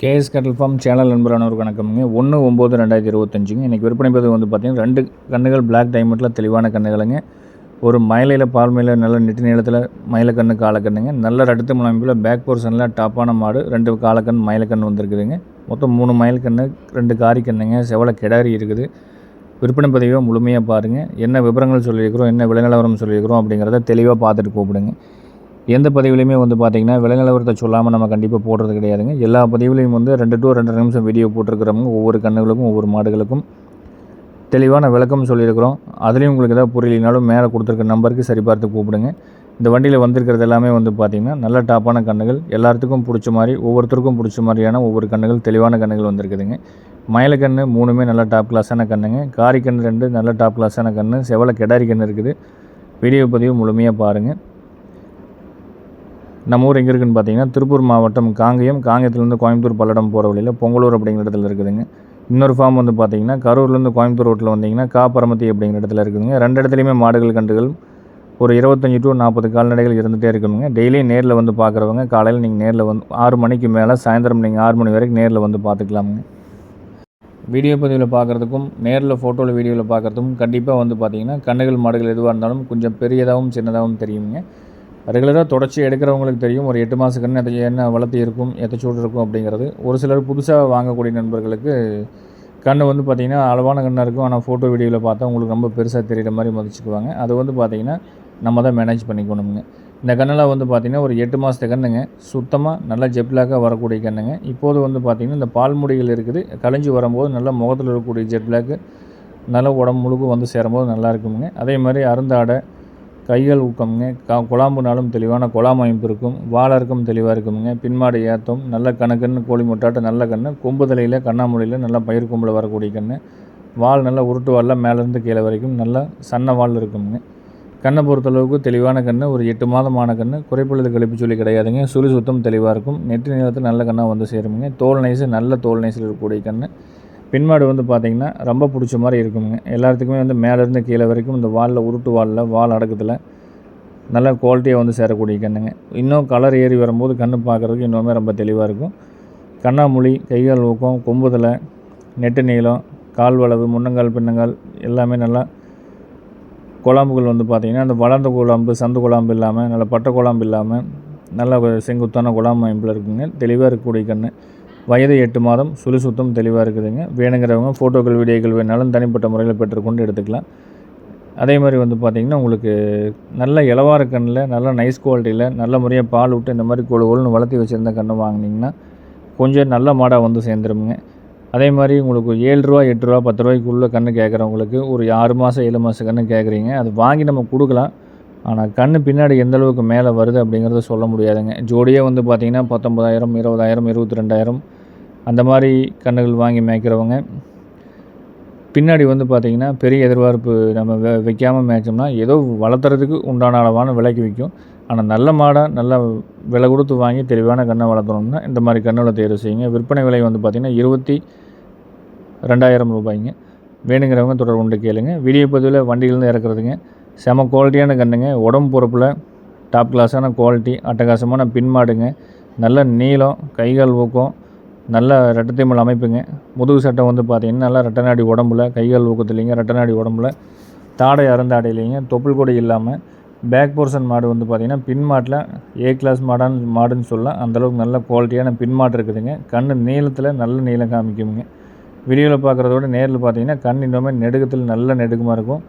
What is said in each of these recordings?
KS கேட்டல் form channel நண்பரானவருக்கு வணக்கம்ங்க. ஒன்று ஒம்பது ரெண்டாயிரத்தி இருபத்தஞ்சுங்க. இன்றைக்கி விற்பனை பதிவு வந்து பார்த்திங்கன்னா ரெண்டு கண்ணுகள் பிளாக் டைமண்டில் தெளிவான கண்ணுகளுங்க. ஒரு மயிலையில் பால் மயில நல்ல நெட்டு நீளத்தில் மயிலக்கண்ணு காலக்கண்ணுங்க நல்ல ரெடுத்து முழம்பில் பேக் போர்ஷனில் டாப்பான மாடு ரெண்டு காலக்கண் மயிலக்கண் வந்திருக்குதுங்க. மொத்தம் மூணு மயில்கண்ணு ரெண்டு காரி கண்ணுங்க. செவல கிடாரி இருக்குது. விற்பனை பதிவை முழுமையாக பாருங்கள் என்ன விவரங்கள் சொல்லியிருக்கிறோம் என்ன விலை நிலவரம் சொல்லியிருக்கிறோம் அப்படிங்கிறத தெளிவாக பார்த்துட்டு கூப்பிடுங்க. எந்த பதிவுலையுமே வந்து பார்த்திங்கன்னா விலை நிலவரத்தை சொல்லாமல் நம்ம கண்டிப்பாக போடுறது கிடையாதுங்க. எல்லா பதிவுலையும் வந்து ரெண்டு டு ரெண்டு நிமிஷம் வீடியோ போட்டிருக்கிறவங்க ஒவ்வொரு கண்ணுகளுக்கும் ஒவ்வொரு மாடுகளுக்கும் தெளிவான விளக்கம் சொல்லியிருக்கிறோம். அதுலேயும் உங்களுக்கு ஏதாவது புரியலினாலும் மேலே கொடுத்துருக்க நம்பருக்கு சரி பார்த்து கூப்பிடுங்க. இந்த வண்டியில் வந்திருக்கிறது எல்லாமே வந்து பார்த்திங்கன்னா நல்ல டாப்பான கண்ணுகள். எல்லாத்துக்கும் பிடிச்ச மாதிரி ஒவ்வொருத்தருக்கும் பிடிச்ச மாதிரியான ஒவ்வொரு கண்ணுகள் தெளிவான கண்ணுகள் வந்திருக்குதுங்க. மயிலக்கண்ணு மூணுமே நல்ல டாப் கிளாஸான கண்ணுங்க. காரிக்கண்ணு ரெண்டு நல்ல டாப் கிளாஸான கண்ணு. செவலை கெடாரி கண்ணு இருக்குது. வீடியோ பதிவு முழுமையாக பாருங்கள் நம்ம ஊர் எங்கே இருக்குதுன்னு பார்த்தீங்கன்னா திருப்பூர் மாவட்டம் காங்கேயம். காங்கேயத்துலேருந்து கோயம்புத்தூர் பல்லடம் போகிற வழியில் பொங்கலூர் அப்படிங்கிற இடத்துல இருக்குதுங்க. இன்னொரு ஃபார்ம் வந்து பார்த்தீங்கன்னா கரூர்லேருந்து கோயம்புத்தூர் ரோட்டில் வந்தீங்கன்னா காப்பரமத்தி அப்படிங்கிற இடத்துல இருக்குதுங்க. ரெண்டு இடத்துலையுமே மாடுகள் கண்டுகள் ஒரு இருபத்தஞ்சி டு நாற்பது கால்நடைகள் இருந்துகிட்டே இருக்கணுங்க டெய்லியும் நேரில் வந்து பார்க்குறவங்க காலையில் நீங்கள் நேரில் வந்து ஆறு மணிக்கு மேலே சாயந்தரம் நீங்கள் ஆறு மணி வரைக்கும் நேரில் வந்து பார்த்துக்கலாமுங்க வீடியோ பதிவில் பார்க்குறதுக்கும் நேரில் ஃபோட்டோவில் வீடியோவில் பார்க்குறதுக்கும் கண்டிப்பாக வந்து பார்த்தீங்கன்னா கண்ணுகள் மாடுகள் எதுவாக இருந்தாலும் கொஞ்சம் பெரியதாகவும் சின்னதாகவும் தெரியுங்க. ரெகுலராக தொடர்ச்சி எடுக்கிறவங்களுக்கு தெரியும். ஒரு எட்டு மாத எதை என்ன வளர்த்தி இருக்கும் எத்த சூடு இருக்கும் அப்படிங்கிறது. ஒரு சிலர் புதுசாக வாங்கக்கூடிய நண்பர்களுக்கு கன்று வந்து பார்த்திங்கன்னா அளவான கண்ணாக இருக்கும். ஆனால் ஃபோட்டோ வீடியோவில் பார்த்தா உங்களுக்கு ரொம்ப பெருசாக தெரிகிற மாதிரி மதிச்சுக்குவாங்க. அது வந்து பார்த்திங்கன்னா நம்ம தான் மேனேஜ் பண்ணிக்கணுங்க இந்த கண்ணெல்லாம் வந்து பார்த்திங்கன்னா ஒரு எட்டு மாதத்து கண்ணுங்க. சுத்தமாக நல்லா ஜெட்பிளாக்காக வரக்கூடிய கண்ணுங்க. இப்போது வந்து பார்த்திங்கன்னா இந்த பால் முடிகள் இருக்குது. கலைஞ்சி வரும்போது நல்லா முகத்தில் இருக்கக்கூடிய ஜெட் பிளாக்கு நல்லா உடம்பு முழுக்க வந்து சேரும்போது நல்லா இருக்குங்க அதே மாதிரி அருந்தாடை கைகள் ஊக்கம்ங்க. க குழாம்புனாலும் தெளிவான குழாம் அமைப்பு இருக்கும். வாழருக்கும் தெளிவாக இருக்குமுங்க. பின்மாடு ஏற்றம் நல்ல கணக்குன்னு கோழி முட்டாட்ட நல்ல கன்று கொம்பு தலையில் கண்ணாமூலையில் நல்லா பயிர் கொம்பில் வரக்கூடிய கன்று வால் நல்லா உருட்டு வாலில் மேலேருந்து கீழே வரைக்கும் நல்லா சன்ன வால் இருக்குமுங்க. கண்ணை பொறுத்தளவுக்கு தெளிவான கன்று ஒரு எட்டு மாதமான கண்ணு. குறைப்பொழுது கழிப்பு சொல்லி கிடையாதுங்க. சுழி சுத்தம் தெளிவாக இருக்கும். நெற்றி நிலத்தில் நல்ல கண்ணாக வந்து சேருமுங்க. தோல் நைஸு நல்ல தோல் நைஸில் இருக்கக்கூடிய கன்று பின்மாடு வந்து பார்த்திங்கன்னா ரொம்ப பிடிச்ச மாதிரி இருக்குங்க. எல்லாத்துக்குமே வந்து மேலேருந்து கீழே வரைக்கும் இந்த வாலில் உருட்டு வாலில் வால் அடக்கத்தில் நல்ல குவாலிட்டியாக வந்து சேரக்கூடிய கண்ணுங்க இன்னும் கலர் ஏறி வரும்போது கண்ணு பார்க்குறதுக்கு இன்னுமே ரொம்ப தெளிவாக இருக்கும். கண்ணாமொழி கைகால் ஊக்கம் கொம்புதலை நெட்டு நீளம் கால் வளவு முன்னங்கால் பின்னங்கால் எல்லாமே நல்லா குழம்புகள் வந்து பார்த்திங்கன்னா அந்த வளர்ந்த குழம்பு சந்து குழம்பு இல்லாமல் நல்ல பட்டை குழம்பு இல்லாமல் நல்ல செங்குத்தான குழம்பு அமைப்பில் இருக்குங்க. தெளிவாக இருக்கக்கூடிய கன்று வயது எட்டு மாதம் சுழி சுத்தம் தெளிவாக இருக்குதுங்க. வேணுங்கிறவங்க ஃபோட்டோக்கள் வீடியோக்கள் வேணாலும் தனிப்பட்ட முறையில் பெற்றுக்கொண்டு எடுத்துக்கலாம். அதே மாதிரி வந்து பார்த்திங்கன்னா உங்களுக்கு நல்ல இளவார கண்ணில் நல்ல நைஸ் குவாலிட்டியில் நல்ல முறையாக பால் விட்டு இந்த மாதிரி கொழு கொழுன்னு வளர்த்தி வச்சுருந்த கன்று வாங்கினீங்கன்னா கொஞ்சம் நல்ல மாடாக வந்து சேர்ந்துருமுங்க. அதே மாதிரி உங்களுக்கு ஏழு ரூபா எட்டு ரூபா பத்து ரூபாய்க்குள்ளே கன்று கேட்குறவங்களுக்கு ஒரு ஆறு மாதம் ஏழு மாதம் கன்று கேட்குறீங்க அது வாங்கி நம்ம கொடுக்கலாம். ஆனால் கண் பின்னாடி எந்தளவுக்கு மேலே வருது அப்படிங்கிறத சொல்ல முடியாதுங்க. ஜோடியே வந்து பார்த்திங்கன்னா பத்தொம்பதாயிரம் இருபதாயிரம் இருபத்தி ரெண்டாயிரம் அந்த மாதிரி கன்றுகள் வாங்கி மேய்க்கிறவங்க. பின்னாடி வந்து பார்த்திங்கன்னா பெரிய எதிர்பார்ப்பு நம்ம வெ வைக்காமல் மேய்ச்சோம்னா ஏதோ வளர்த்துறதுக்கு உண்டான அளவான விலைக்கு விற்கும் ஆனால் நல்ல மாடாக நல்ல விலை கொடுத்து வாங்கி தெளிவான கண்ணை வளர்த்தணும்னா இந்த மாதிரி கண்ணுகளை தேர்வு செய்யுங்க. விற்பனை விலை வந்து பார்த்திங்கன்னா இருபத்தி ரெண்டாயிரம் ரூபாய்ங்க. வேணுங்கிறவங்க தொடர் கொண்டு கேளுங்க. வீடியோ பதிவில் வண்டியிலேருந்து இறக்குறதுங்க. செம குவாலிட்டியான கண்ணுங்க. உடம்பு பொறுப்பில் டாப் கிளாஸான குவாலிட்டி அட்டகாசமான பின்மாடுங்க. நல்ல நீளம் கைகால் ஊக்கம். நல்ல ரெட்டத்தைமல் அமைப்புங்க. முதுகு சட்டம் வந்து பார்த்திங்கன்னா நல்லா ரெட்டநாடி உடம்புல கைகள் ஊக்கத்துலேங்க ரெட்டநாடி உடம்புல. தாடை அறந்தாடையிலைங்க தொப்புள் கூட இல்லாமல் பேக் போர்ஷன் மாடு வந்து பார்த்திங்கன்னா பின் மாட்டில் ஏ கிளாஸ் மாடான்னு மாடுன்னு சொல்லலாம் அந்தளவுக்கு நல்ல குவாலிட்டியான பின் மாடு இருக்குதுங்க. கண் நீளத்தில் நல்ல நீளம் காமிக்குங்க. வீடியோவில் பார்க்குறத விட நேரில் பார்த்தீங்கன்னா கண் இன்னுமே நெடுக்கத்தில் நல்ல நெடுக்கமாக இருக்கும்.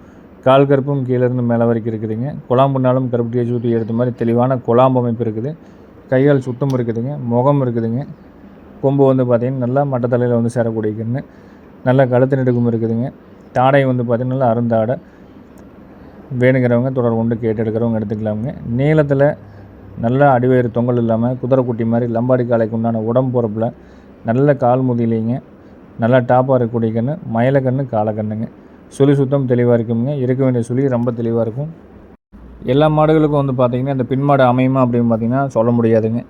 கால் கருப்பும் கீழேருந்து மேலே வரைக்கும் இருக்குதுங்க. குழாம்புனாலும் கருப்பு டேஜ் ஊற்றி எடுத்த மாதிரி தெளிவான குழாம்பு அமைப்பு இருக்குது. கைகால் சுத்தம் இருக்குதுங்க. முகம் இருக்குதுங்க. கொம்பு வந்து பார்த்திங்கன்னா நல்லா மட்டத்தலையில் வந்து சேரக்கூடிய கன்று நல்லா கழுத்து நெடுக்கும் இருக்குதுங்க. தாடை வந்து பார்த்திங்கன்னா நல்லா அருந்தாடை வேணுங்கிறவங்க தொடர் கொண்டு கேட்டு எடுக்கிறவங்க எடுத்துக்கலாமுங்க. நீளத்தில் நல்லா அடிவயிறு தொங்கல் இல்லாமல் குதிரைக்குட்டி மாதிரி லம்பாடி காலைக்கு உண்டான உடம்பு பொறுப்பில் நல்ல கால் முதியிலைங்க நல்லா டாப்பாக இருக்கக்கூடிய கன்று மயிலக்கன்று காலக்கண்ணுங்க சுழி சுத்தம் தெளிவாக இருக்குங்க இருக்க வேண்டிய சுழி ரொம்ப தெளிவாக இருக்கும். எல்லா மாடுகளுக்கும் வந்து பார்த்திங்கன்னா இந்த பின்மாடு அமையுமா அப்படின்னு பார்த்திங்கன்னா சொல்ல முடியாதுங்க.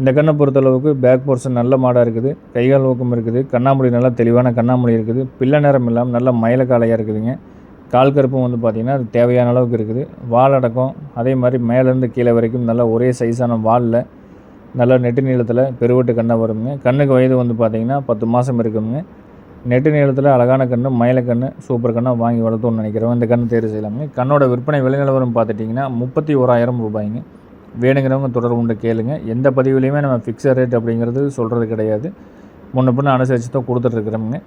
இந்த கண்ணை பொறுத்தளவுக்கு பேக் போர்ஷன் நல்ல மாடாக இருக்குது. கைகால் ஊக்கம் இருக்குது. கண்ணாமொழி நல்லா தெளிவான கண்ணாமொழி இருக்குது. பிள்ளை நேரம் இல்லாமல் நல்ல மயிலக்காலையாக இருக்குதுங்க. கால் கருப்பும் வந்து பார்த்திங்கன்னா அது தேவையான அளவுக்கு இருக்குது. வால் அடக்கம். அதே மாதிரி மேலேருந்து கீழே வரைக்கும் நல்லா ஒரே சைஸான வாலில் நல்ல நெட்டு நீளத்தில் பெருவட்டு கண்ணை வருங்க. கண்ணுக்கு வயது வந்து பார்த்திங்கன்னா பத்து மாதம் இருக்குங்க. நெட்டு நீளத்தில் அழகான கன்று மயில கன்று சூப்பர் கண்ணாக வாங்கி வளர்த்தோன்னு நினைக்கிறோம். இந்த கன்று தேர்வு செய்யலாமுங்க கண்ணோட விற்பனை விலை நிலவரம் பார்த்துட்டிங்கன்னா முப்பத்தி ஓராயிரம் ரூபாய்ங்க. வேணுங்கிறவங்க தொடர்பு உண்டு கேளுங்க. எந்த பதிவுலையுமே நம்ம ஃபிக்ஸட் ரேட் அப்படிங்கிறது சொல்கிறது கிடையாது. முன்ன பின்ன அனுசரித்து தான் கொடுத்துட்ருக்குறோமுங்க.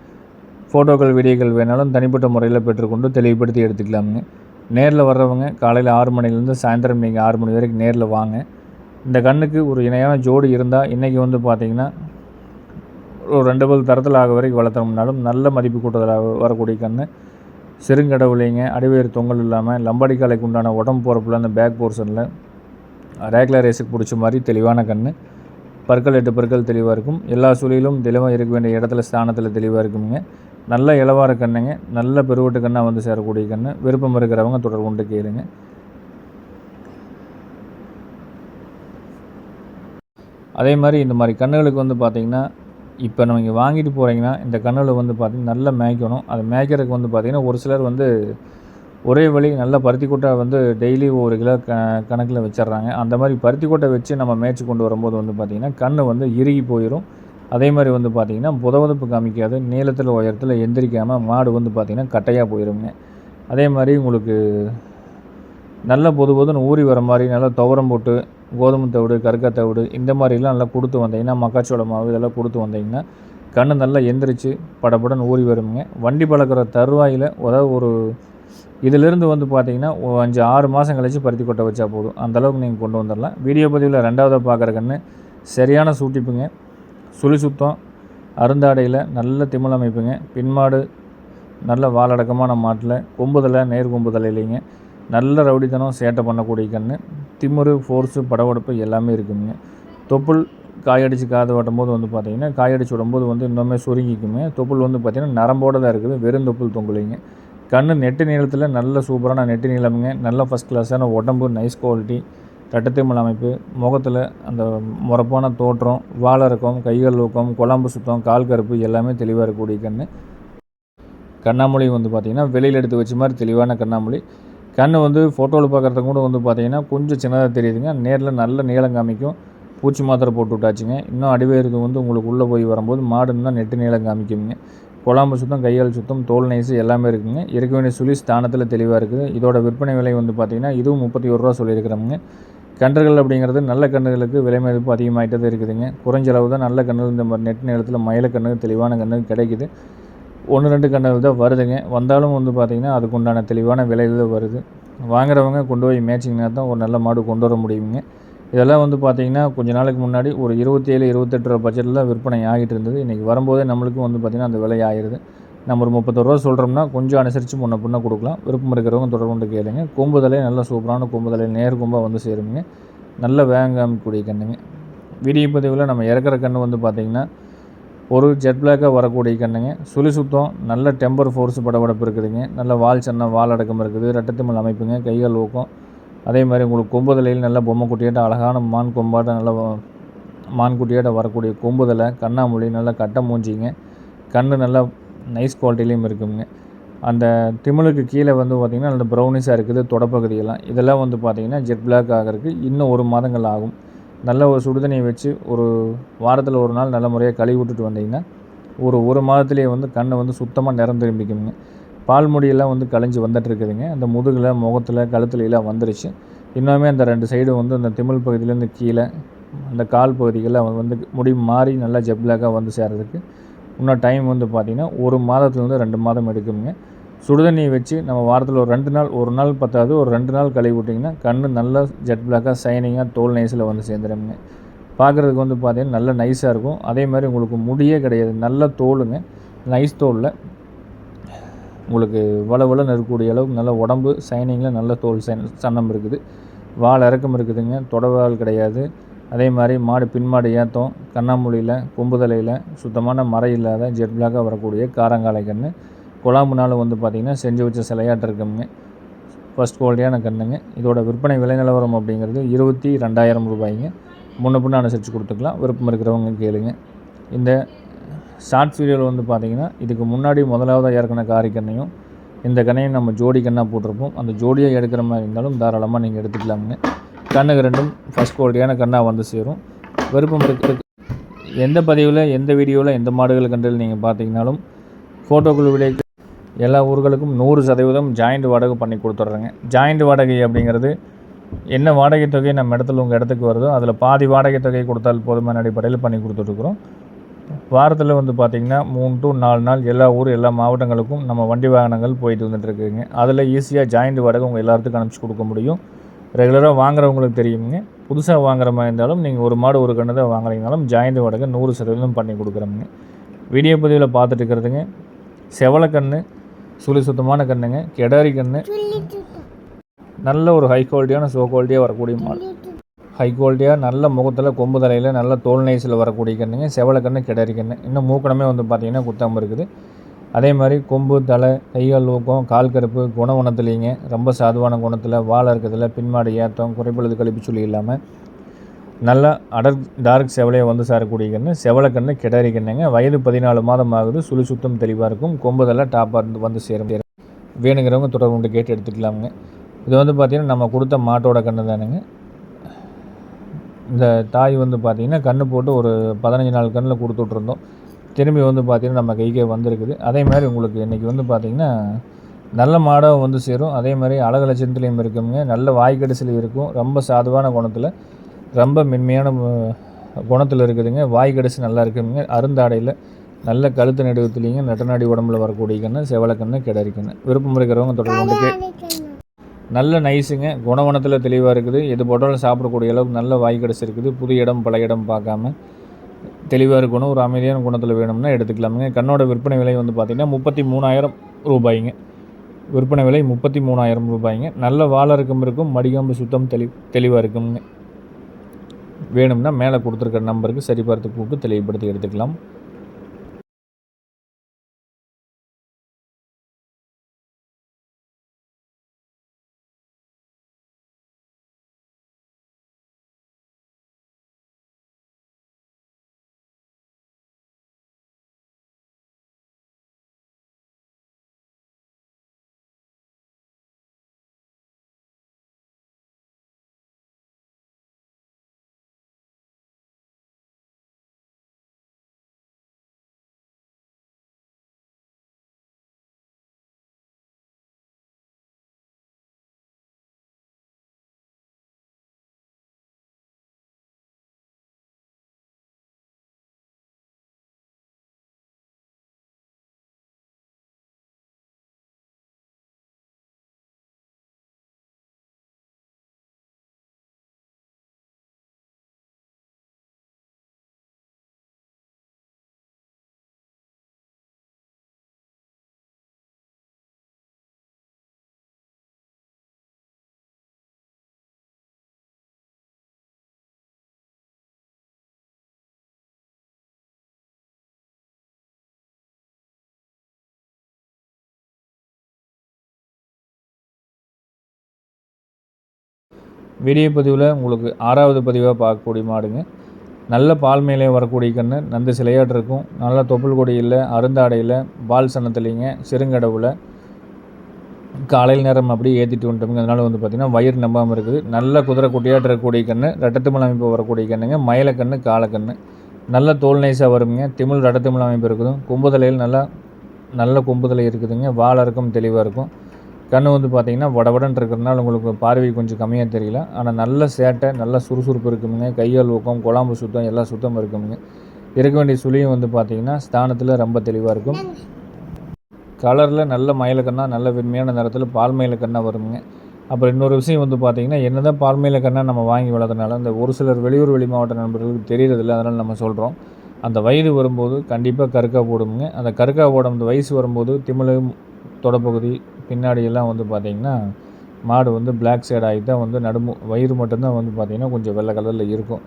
ஃபோட்டோக்கள் வீடியோக்கள் வேணாலும் தனிப்பட்ட முறையில் பெற்றுக்கொண்டு தெளிவுபடுத்தி எடுத்துக்கலாமுங்க. நேரில் வர்றவங்க காலையில் ஆறு மணிலேருந்து சாயந்தரம் நீங்கள் ஆறு மணி வரைக்கும் நேரில் வாங்க. இந்த கண்ணுக்கு ஒரு இணையான ஜோடி இருந்தால் இன்றைக்கி வந்து பார்த்திங்கன்னா ஒரு ரெண்டு பல் தரத்தில் ஆக வரைக்கும் வளர்த்தோம்னாலும் நல்ல மதிப்பு கூட்டத்தில் வரக்கூடிய கண் சிறுங்கடவுளைங்க அடிவேறு தொங்கல் இல்லாமல் லம்பாடி காலைக்கு உண்டான உடம்பு போகிறப்புல அந்த பேக் போர்ஷனில் ரேக்லர் ரேஸுக்கு பிடிச்ச மாதிரி தெளிவான கண் பற்கள் எட்டு பற்கள் தெளிவாக இருக்கும். எல்லா சூழலிலும் தெளிவாக இருக்க வேண்டிய இடத்துல ஸ்தானத்தில் தெளிவாக இருக்குங்க நல்ல இளவார கண்ணுங்க. நல்ல பெருவட்டு கண்ணாக வந்து சேரக்கூடிய கண்ணு. விருப்பம் இருக்கிறவங்க தொடர்பு கொண்டு கேளுங்க. அதே மாதிரி இந்த மாதிரி கன்றுகளுக்கு வந்து பார்த்திங்கன்னா இப்போ நம்ம இங்கே வாங்கிட்டு போகிறீங்கன்னா இந்த கன்றுகளை வந்து பார்த்திங்கன்னா நல்லா மேய்க்கணும். அதை மேய்க்கிறதுக்கு வந்து பார்த்திங்கன்னா ஒரு சிலர் வந்து ஒரே வழி நல்ல பருத்தி கொட்டை வந்து டெய்லி ஒரு கிலோ க கணக்கில் வச்சிடுறாங்க அந்த மாதிரி பருத்தி கொட்டை வச்சு நம்ம மேய்ச்சி கொண்டு வரும்போது வந்து பார்த்திங்கன்னா கன்று வந்து இறுகி போயிடும் அதே மாதிரி வந்து பார்த்திங்கன்னா புதவதப்பு காமிக்காது. நீளத்தில் உயரத்தில் எந்திரிக்காமல் மாடு வந்து பார்த்திங்கன்னா கட்டையாக போயிருங்க. அதே மாதிரி உங்களுக்கு நல்ல பொது பொதுன்னு ஊறி வர மாதிரி நல்லா துவரம் போட்டு கோதுமை தவிடு கருக்கா தவிடு இந்த மாதிரிலாம் நல்லா கொடுத்து வந்தீங்கன்னா மக்காச்சோள மாவு இதெல்லாம் கொடுத்து வந்தீங்கன்னா கண்ணு நல்லா எந்திரிச்சு படப்படன்னு ஊறி வருங்க. வண்டி பழக்கிற தருவாயில் அதாவது ஒரு இதிலிருந்து வந்து பார்த்தீங்கன்னா அஞ்சு ஆறு மாதம் கழிச்சு பருத்தி கொட்டை வச்சா போதும். அந்தளவுக்கு நீங்கள் கொண்டு வந்துடலாம். வீடியோ பதிவில் ரெண்டாவதாக பார்க்குற சரியான சூட்டிப்புங்க. சுழி சுத்தம் அருந்தாடையில் நல்ல திமிழ் அமைப்புங்க. பின்மாடு நல்ல வாலடக்கமான மாட்டில் கொம்புதலை நேர் கொம்புதலை இல்லைங்க. நல்ல ரவுடித்தனம் சேட்டை பண்ணக்கூடிய கன்று திமிரு ஃபோர்ஸு படவடப்பு எல்லாமே இருக்குங்க தொப்புள் காயடிச்சு காது வாட்டும் போது வந்து பார்த்திங்கன்னா காயடிச்சு விடும்போது வந்து இன்னுமே சுருங்கிக்குமே தொப்புள் வந்து பார்த்திங்கன்னா நரம்போடு தான் இருக்குது. வெறும் தொப்புள் தொங்குலிங்க. கண் நெட்டு நீளத்தில் நல்ல சூப்பரான நெட்டு நீளமுங்க. நல்ல ஃபஸ்ட் கிளாஸான உடம்பு நைஸ் குவாலிட்டி தட்டத்திமல் அமைப்பு முகத்தில் அந்த முறப்பான தோற்றம் வாழறக்கம் கைகள் ஊக்கம் குழம்பு சுத்தம் கால் கருப்பு எல்லாமே தெளிவாக இருக்கக்கூடிய கண் கண்ணாமொழி வந்து பார்த்திங்கன்னா வெளியில் எடுத்து வச்ச மாதிரி தெளிவான கண்ணாமொழி. கண் வந்து ஃபோட்டோவில் பார்க்குறது கூட வந்து பார்த்திங்கன்னா கொஞ்சம் சின்னதாக தெரியுதுங்க. நேரில் நல்ல நீளம் காமிக்கும். பூச்சி மாத்திரை போட்டு விட்டாச்சுங்க. இன்னும் அடிவேறது வந்து உங்களுக்கு உள்ளே போய் வரும்போது மாடுன்னா நெட்டு நீளம் காமிக்குங்க. குழாம்பு சுத்தம் கையால் சுத்தம் தோல் நைஸு எல்லாமே இருக்குங்க. இருக்க வேண்டிய சுழி ஸ்தானத்தில் தெளிவாக இருக்குது. இதோட விற்பனை விலை வந்து பார்த்திங்கன்னா இதுவும் முப்பத்தி ஒரு ரூபா சொல்லியிருக்கிறோமுங்க. கன்றுகள் அப்படிங்கிறது நல்ல கன்றுகளுக்கு விலை மதிப்பு அதிகமாகிட்டே தான் இருக்குதுங்க. குறைஞ்ச அளவு தான் நல்ல கன்றுகள் இந்த மாதிரி நெட் நேரத்தில் மயில கன்று தெளிவான கன்று கிடைக்குது. ஒன்று ரெண்டு கன்றுகள் தான் வருதுங்க. வந்தாலும் வந்து பார்த்திங்கன்னா அதுக்கு உண்டான தெளிவான விலையில் தான் வருது. வாங்குறவங்க கொண்டு போய் மேய்ச்சிங்கன்னா தான் ஒரு நல்ல மாடு கொண்டு வர முடியுங்க. இதெல்லாம் வந்து பார்த்திங்கன்னா கொஞ்ச நாளைக்கு முன்னாடி ஒரு இருபத்தேழு இருபத்தெட்டு ரூபா பட்ஜெட்டில் தான் விற்பனை ஆகிட்டு இருந்தது. இன்றைக்கி வரும்போதே நம்மளுக்கும் வந்து பார்த்திங்கன்னா அந்த விலை ஆகிடுது நம்ம ஒரு முப்பத்தொரு ரூபா சொல்கிறோம்னா கொஞ்சம் அனுசரித்து முன்ன பின்ன கொடுக்கலாம். விருப்பம் இருக்கிறவங்க தொடர்பு கொண்டு கேளுங்க கொம்புதலே நல்லா சூப்பரான கொம்புதலை நேர் கொம்பாக வந்து சேருங்க. நல்ல வேங்காமக்கூடிய கண்ணுங்க. வீடியோ பதிவில் நம்ம இறக்குற கன்று வந்து பார்த்திங்கன்னா ஒரு ஜெட் பிளாக்காக வரக்கூடிய கண்ணுங்க. சுழி சுத்தம் நல்ல டெம்பர் ஃபோர்ஸ் படபடப்பு இருக்குதுங்க. நல்ல வால் சன்னம் வால் அடக்கம் இருக்குது. ரெட்டத்திமல் அமைப்புங்க. கைகள் ஊக்கம். அதே மாதிரி உங்களுக்கு கொம்புதலையில் நல்ல பொம்மை குட்டியாட்ட அழகான மான் கொம்பாட்ட நல்ல மான் குட்டியாட்ட வரக்கூடிய கொம்புதலை கண்ணாமூலி நல்லா கட்டை மூஞ்சிங்க. கண் நல்லா நைஸ் குவாலிட்டிலையும் இருக்குங்க. அந்த திமிழுக்கு கீழே வந்து பார்த்திங்கன்னா நல்ல ப்ரௌனிஸாக இருக்குது தொடப்பகுதியெல்லாம். இதெல்லாம் வந்து பார்த்திங்கன்னா ஜெட் பிளாக் ஆகிறதுக்கு இன்னும் ஒரு மாதங்கள் ஆகும். நல்ல ஒரு சுடுதண்ணியை வச்சு ஒரு வாரத்தில் ஒரு நாள் நல்ல முறையாக கழுவி விட்டுட்டு வந்தீங்கன்னா ஒரு ஒரு மாதத்துலேயே வந்து கண்ணை வந்து சுத்தமாக நிறம் திரும்பிக்குங்க பால் முடியெல்லாம் வந்து கலைஞ்சி வந்துட்டுருக்குதுங்க. அந்த முதுகில் முகத்தில் கழுத்துல எல்லாம் வந்துருச்சு. இன்னுமே அந்த ரெண்டு சைடும் வந்து அந்த திமிழ் பகுதியிலேருந்து கீழே அந்த கால் பகுதிகளில் வந்து முடி மாறி நல்லா ஜெப்லாக்காக வந்து சேர்றதுக்கு. இன்னும் டைம் வந்து பார்த்திங்கன்னா ஒரு மாதத்துலேருந்து ரெண்டு மாதம் எடுக்குங்க சுடுதண்ணியை வச்சு நம்ம வாரத்தில் ஒரு ரெண்டு நாள் ஒரு நாள் பத்தாது ஒரு ரெண்டு நாள் கழுவி விட்டிங்கன்னா கண் நல்லா ஜெட் பிளாக்காக சைனிங்காக தோல் நைஸில் வந்து சேர்ந்துடுங்க பார்க்குறதுக்கு வந்து பார்த்திங்கன்னா நல்லா நைஸாக இருக்கும். அதே மாதிரி உங்களுக்கு முடியே கிடையாது. நல்ல தோலுங்க. நைஸ் தோலில் உங்களுக்கு வள வளன்னு இருக்கக்கூடிய அளவுக்கு நல்ல உடம்பு சைனிங்கில் நல்ல தோல் சைன் சன்னம் இருக்குது. வால் இறக்கம் இருக்குதுங்க தொடவால் கிடையாது. அதே மாதிரி மாடு பின்மாடு ஏற்றம் கண்ணாமூலியில் கொம்புதலையில் சுத்தமான மறை இல்லாத ஜெட் பிளாக்காக வரக்கூடிய காரங்காலை கன்று குழாம்புனாலும் வந்து பார்த்திங்கன்னா செஞ்சு வச்ச சிலையாட்டு இருக்குங்க. ஃபஸ்ட் குவாலிட்டியான கண்ணுங்க. இதோட விற்பனை விலை நிலவரம் அப்படிங்கிறது இருபத்தி ரெண்டாயிரம் ரூபாய்ங்க. முன்ன பின்ன அனுசரித்து கொடுத்துக்கலாம். விருப்பம் இருக்கிறவங்க கேளுங்க. இந்த ஷார்ட்ஸ் வீடியோவில் வந்து பார்த்திங்கன்னா இதுக்கு முன்னாடி முதலாவதாக இறக்குன காரி கண்ணையும் இந்த கண்ணையும் நம்ம ஜோடி கண்ணாக போட்டிருப்போம். அந்த ஜோடியாக எடுக்கிற மாதிரி இருந்தாலும் தாராளமாக நீங்கள் எடுத்துக்கலாமுங்க. கண்ணுக்கு ரெண்டும் ஃபஸ்ட் குவாலிட்டியான கண்ணாக வந்து சேரும். விருப்பம் இருக்கிறது எந்த பதிவில் எந்த வீடியோவில் எந்த மாடுகள் கண்டில் நீங்கள் பார்த்தீங்கனாலும் ஃபோட்டோக்குள் விலைக்கு எல்லா ஊர்களுக்கும் நூறு சதவீதம் ஜாயிண்ட் வாடகை பண்ணி கொடுத்துட்றேங்க. ஜாயிண்ட் வாடகை அப்படிங்கிறது என்ன வாடகை தொகை நம்ம இடத்துல உங்கள் இடத்துக்கு வருதோ அதில் பாதி வாடகை தொகை கொடுத்தால் போதுமான அடிப்படையில் பண்ணி கொடுத்துட்ருக்குறோம் வாரத்தில் வந்து பார்த்திங்கன்னா மூணு டு நாலு நாள் எல்லா ஊர் எல்லா மாவட்டங்களுக்கும் நம்ம வண்டி வாகனங்கள் போயிட்டு வந்துட்டுருக்குங்க அதில் ஈஸியாக ஜாயிண்ட் வாடகை உங்கள் எல்லாத்துக்கும் அனுப்பிச்சி கொடுக்க முடியும். ரெகுலராக வாங்குறவங்களுக்கு தெரியுங்க. புதுசாக வாங்குற மாதிரி இருந்தாலும் நீங்கள் ஒரு மாடு ஒரு கன்று தான் வாங்குறீங்கனாலும் ஜாயிண்ட் வாடகை நூறு சதவீதம் பண்ணி கொடுக்குறோமுங்க. வீடியோ பதிவில் பார்த்துட்டு இருக்கிறதுங்க. செவலக்கன்று சுழி சுத்தமான கண்ணுங்க கெடாரி கன்று. நல்ல ஒரு ஹை குவாலிட்டியான சோ குவாலிட்டியாக வரக்கூடிய மாடு. ஹை குவாலிட்டியாக நல்ல முகத்தில் கொம்பு தலையில் நல்ல தோல் நைஸில் வரக்கூடிய கண்ணுங்க செவலக்கண்ணு கிடறி கண்ணு. இன்னும் மூக்கணமே வந்து பார்த்திங்கன்னா குத்தாமல் இருக்குது. அதே மாதிரி கொம்பு தலை கைகள் ஊக்கம் கால் கருப்பு குண குணத்துலேங்க ரொம்ப சாதுவான குணத்தில் வாழை இருக்கிறதுல பின்மாடு ஏற்றம் குறைப்பழுது கழிப்பு சொல்லி இல்லாமல் நல்லா அடர் டார்க் செவலையை வந்து சாரக்கூடிய கன்று செவலக்கண்ணு கிடறி கண்ணுங்க. வயது பதினாலு மாதம் ஆகுது சுழி சுத்தம் தெளிவாக இருக்கும் கொம்புதெல்லாம் டாப்பாக இருந்து வந்து சேரும். வேணுங்கிறவங்க தொடர்பு கொண்டு கேட்டு எடுத்துக்கலாமுங்க. இது வந்து பார்த்திங்கன்னா நம்ம கொடுத்த மாட்டோட கன்று தானுங்க. இந்த தாய் வந்து பார்த்திங்கன்னா கன்று போட்டு ஒரு பதினஞ்சு நாள் கண்ணில் கொடுத்துட்ருந்தோம் திரும்பி வந்து பார்த்திங்கன்னா நம்ம கைக்கே வந்திருக்குது. அதே மாதிரி உங்களுக்கு இன்றைக்கி வந்து பார்த்திங்கன்னா நல்ல மாடாக வந்து சேரும். அதே மாதிரி அழகு லட்சணத்துலேயும் இருக்குங்க. நல்ல வாய்க்கடிசிலையும் இருக்கும். ரொம்ப சாதுவான குணத்தில் ரொம்ப மென்மையான குணத்தில் இருக்குதுங்க. வாய் கடிச்சு நல்லா இருக்குங்க. அருந்தாடையில் நல்ல கழுத்து நடுவத்துலேயும் நெட்டநாடி உடம்புல வரக்கூடிய கண்ணு செவலக்கண்ணு கிடரிக்கண்ணு விருப்பம் இருக்கிறவங்க தொடர்பு கொண்டு கே நல்ல நைஸுங்க குணவனத்தில் தெளிவாக இருக்குது. எது போட்டாலும் சாப்பிடக்கூடிய அளவுக்கு நல்ல வாய் கிடச்சிருக்குது. இருக்குது புது இடம் பல இடம் பார்க்காம. தெளிவாக இருக்கணும். ஒரு அமைதியான குணத்தில் வேணும்னா எடுத்துக்கலாமுங்க. கண்ணோட விற்பனை விலை வந்து பார்த்திங்கன்னா முப்பத்தி மூணாயிரம் ரூபாய்ங்க. விற்பனை விலை முப்பத்தி மூணாயிரம் ரூபாய்ங்க. நல்ல வாழை இருக்கும். மடிகாம்பு சுத்தம் தெளி தெளிவாக இருக்குங்க வேணும்னா மேலே கொடுத்துருக்க நம்பருக்கு சரி பார்த்து கூப்பிட்டு தெளிவுபடுத்தி எடுத்துக்கலாம். வீடியோ பதிவில் உங்களுக்கு ஆறாவது பதிவாக பார்க்கக்கூடிய மாடுங்க நல்ல பால் மேலே வரக்கூடிய கன்று நந்து சிலையாட்டு இருக்கும். நல்ல தொப்புள் கொடியில் அருந்தாடையில் பால் சன்னத்துலேங்க சிறுங்கடவில் காலையில் நேரம் அப்படியே ஏற்றிட்டு வந்துட்டோம் அதனால் வந்து பார்த்திங்கன்னா வயிறு நம்பாமல் இருக்குது. நல்ல குதிரை குட்டியாட்டு இருக்கக்கூடிய கன்று ரெட்டத்துமல் அமைப்பு வரக்கூடிய கண்ணுங்க. மயிலக்கண்ணு காலக்கண்ணு நல்ல தோல் நைஸாக வருங்க திமிழ் ரெட்டத்திமிழ் அமைப்பு இருக்குதும். கும்புதலையில் நல்லா நல்ல கொம்புதலை இருக்குதுங்க. வாழ இருக்கும் தெளிவாக இருக்கும். கண் வந்து பார்த்திங்கன்னா வடவடன் இருக்கிறதுனால உங்களுக்கு பார்வை கொஞ்சம் கம்மியாக தெரியல. ஆனால் நல்ல சேட்டை நல்ல சுறுசுறுப்பு இருக்குமுங்க. கையால் ஊக்கம் குழம்பு சுத்தம் எல்லாம் சுத்தம் இருக்குமுங்க. இருக்க வேண்டிய சுழியும் வந்து பார்த்திங்கன்னா ஸ்தானத்தில் ரொம்ப தெளிவாக இருக்கும். கலரில் நல்ல மயிலக்கண்ணா நல்ல வெண்மையான நிறத்தில் பால் மயிலக்கண்ணா வருங்க அப்புறம் இன்னொரு விஷயம் வந்து பார்த்திங்கன்னா என்ன தான் பால் மயிலக்கண்ணா நம்ம வாங்கி வளர்த்தனால இந்த ஒரு சிலர் வெளியூர் வெளி மாவட்ட நண்பர்களுக்கு தெரியறதில்ல அதனால் நம்ம சொல்கிறோம் அந்த வயது வரும்போது கண்டிப்பாக கருக்கா போடுங்க அந்த கருக்கா போடும் அந்த வயசு வரும்போது திமிழும் தொடப்பகுதி பின்னாடியெல்லாம் வந்து பார்த்திங்கன்னா மாடு வந்து பிளாக் சைடு ஆகி தான் வந்து நடுமு வயிறு மட்டும்தான் வந்து பார்த்திங்கன்னா கொஞ்சம் வெள்ளை கலரில் இருக்கும்.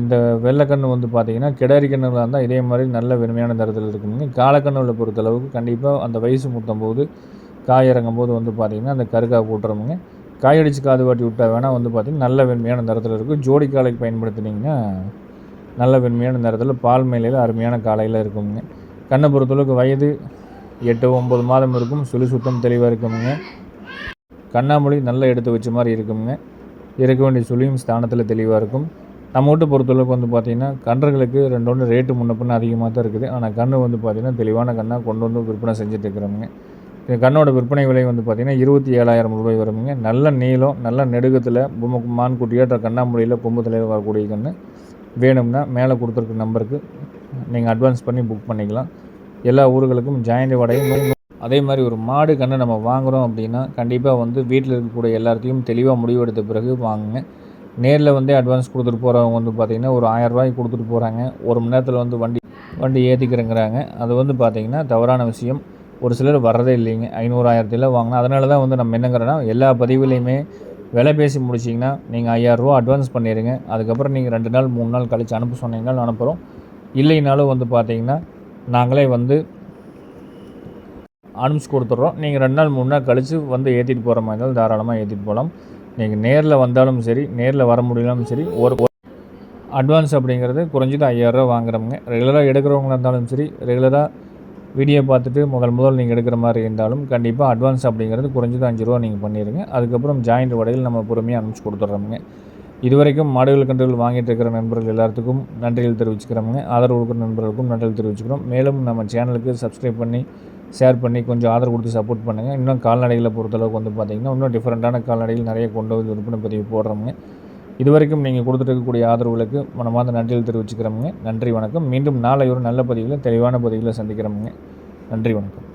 இந்த வெள்ளைக்கண்ணு வந்து பார்த்திங்கன்னா கிடாரி கண்ணுகளாக இருந்தால் இதே மாதிரி நல்ல வெறுமையான நிறத்தில் இருக்குங்க. காலக்கண்ணுகளை பொறுத்தளவுக்கு கண்டிப்பாக அந்த வயசு முட்டும் போது காய் இறங்கும் போது வந்து பார்த்திங்கன்னா அந்த கருக்காக போட்டுறோமுங்க காய் அடித்து காது வாட்டி விட்டால் வேணால் வந்து பார்த்திங்கன்னா நல்ல வெண்மையான நிறத்தில் இருக்கும். ஜோடி காலைக்கு பயன்படுத்தினீங்கன்னா நல்ல வெண்மையான நிறத்தில் பால் மேலையில் அருமையான காலையில் இருக்குங்க. கண்ணை பொறுத்தளவுக்கு வயது எட்டு ஒம்பது மாதம் இருக்கும். சுழி சுத்தம் தெளிவாக இருக்குமுங்க. கண்ணாமொழி நல்லா எடுத்து வச்ச மாதிரி இருக்குங்க இருக்க வேண்டிய சுழியும் ஸ்தானத்தில் தெளிவாக இருக்கும். நம்ம வீட்டை பொறுத்தளவுக்கு வந்து பார்த்திங்கன்னா கன்றுகளுக்கு ரெண்டு ஒன்று ரேட்டு முன்ன அதிகமாக தான் இருக்குது. ஆனால் கன்று வந்து பார்த்திங்கன்னா தெளிவான கண்ணாக கொண்டு வந்து விற்பனை செஞ்சுட்டு இருக்கிறோமுங்க. இந்த கண்ணோட விற்பனை விலை வந்து பார்த்திங்கன்னா இருபத்தி ஏழாயிரம் ரூபாய் வருமுங்க. நல்ல நீளம் நல்ல நெடுகத்தில் பொம்மை மான் குட்டியாற்ற கண்ணாமொழியில் கொம்பு தலையில் வரக்கூடிய கன்று வேணும்னா மேலே கொடுத்துருக்க நம்பருக்கு நீங்கள் அட்வான்ஸ் பண்ணி புக் பண்ணிக்கலாம். எல்லா ஊர்களுக்கும் ஜாயிண்ட் வடையும் அதே மாதிரி ஒரு மாடு கன்று நம்ம வாங்குகிறோம் அப்படின்னா கண்டிப்பாக வந்து வீட்டில் இருக்கக்கூடிய எல்லாத்தையும் தெளிவாக முடிவெடுத்த பிறகு வாங்குங்க. நேரில் வந்து அட்வான்ஸ் கொடுத்துட்டு போகிறவங்க வந்து பார்த்திங்கன்னா ஒரு ஆயரூபாய்க்கு கொடுத்துட்டு போகிறாங்க ஒரு மணி நேரத்தில் வந்து வண்டி வண்டி ஏற்றிக்கிறேங்கிறாங்க அது வந்து பார்த்திங்கன்னா தவறான விஷயம். ஒரு சிலர் வர்றதே இல்லைங்க. ஐநூறு ஆயிரத்தில் வாங்கினா அதனால தான் வந்து நம்ம என்னங்கிறோன்னா எல்லா பதிவுலையுமே விலை பேசி முடிச்சிங்கன்னா நீங்கள் ஐயாயிரரூவா அட்வான்ஸ் பண்ணிடுங்க அதுக்கப்புறம் நீங்கள் ரெண்டு நாள் மூணு நாள் கழித்து அனுப்ப சொன்னீங்கனாலும் அனுப்புகிறோம் இல்லைனாலும் வந்து பார்த்திங்கன்னா நாங்களே வந்து அனுப்பிச்சு கொடுத்துட்றோம். நீங்கள் ரெண்டு நாள் மூணு நாள் கழித்து வந்து ஏற்றிட்டு போகிற மாதிரி இருந்தாலும் தாராளமாக ஏற்றிட்டு போகலாம் நீங்கள் நேரில் வந்தாலும் சரி நேரில் வர முடியலாலும் சரி ஒரு அட்வான்ஸ் அப்படிங்கிறது குறைஞ்சது ஐயாயிரரூவா வாங்குறவங்க. ரெகுலராக எடுக்கிறவங்களா இருந்தாலும் சரி ரெகுலராக வீடியோ பார்த்துட்டு முதல் முதல் நீங்கள் எடுக்கிற மாதிரி இருந்தாலும் கண்டிப்பாக அட்வான்ஸ் அப்படிங்கிறது குறைஞ்சது அஞ்சு ரூபா நீங்கள் பண்ணிடுங்க. அதுக்கப்புறம் ஜாயிண்ட் வடையில் நம்ம பொறுமையாக அனுப்பிச்சி கொடுத்துட்றோமுங்க. இதுவரைக்கும் மாடுகள் கன்றுகள் வாங்கிட்டு இருக்கிற நண்பர்கள் எல்லாத்துக்கும் நன்றிகள் தெரிவிச்சுக்கிறோமுங்க ஆதரவு கொடுக்குற நண்பர்களுக்கும் நன்றிகள் தெரிவிச்சுக்கிறோம். மேலும் நம்ம சேனலுக்கு சப்ஸ்கிரைப் பண்ணி ஷேர் பண்ணி கொஞ்சம் ஆதரவு கொடுத்து சப்போர்ட் பண்ணுங்கள் இன்னும் கால்நடைகளை பொறுத்தளவுக்கு வந்து பார்த்திங்கன்னா இன்னும் டிஃப்ரெண்ட்டான கால்நடைகள் நிறைய கொண்டு வந்து விற்பனை பதிவு போடுறோமுங்க இதுவரைக்கும் நீங்கள் கொடுத்துருக்கக்கூடிய ஆதரவுகளுக்கு மனமார்ந்த நன்றிகள் தெரிவிச்சுக்கிறோமுங்க நன்றி வணக்கம். மீண்டும் நாளை ஒரு நல்ல பதிவில் தெளிவான பதிவில் சந்திக்கிறோமுங்க நன்றி வணக்கம்.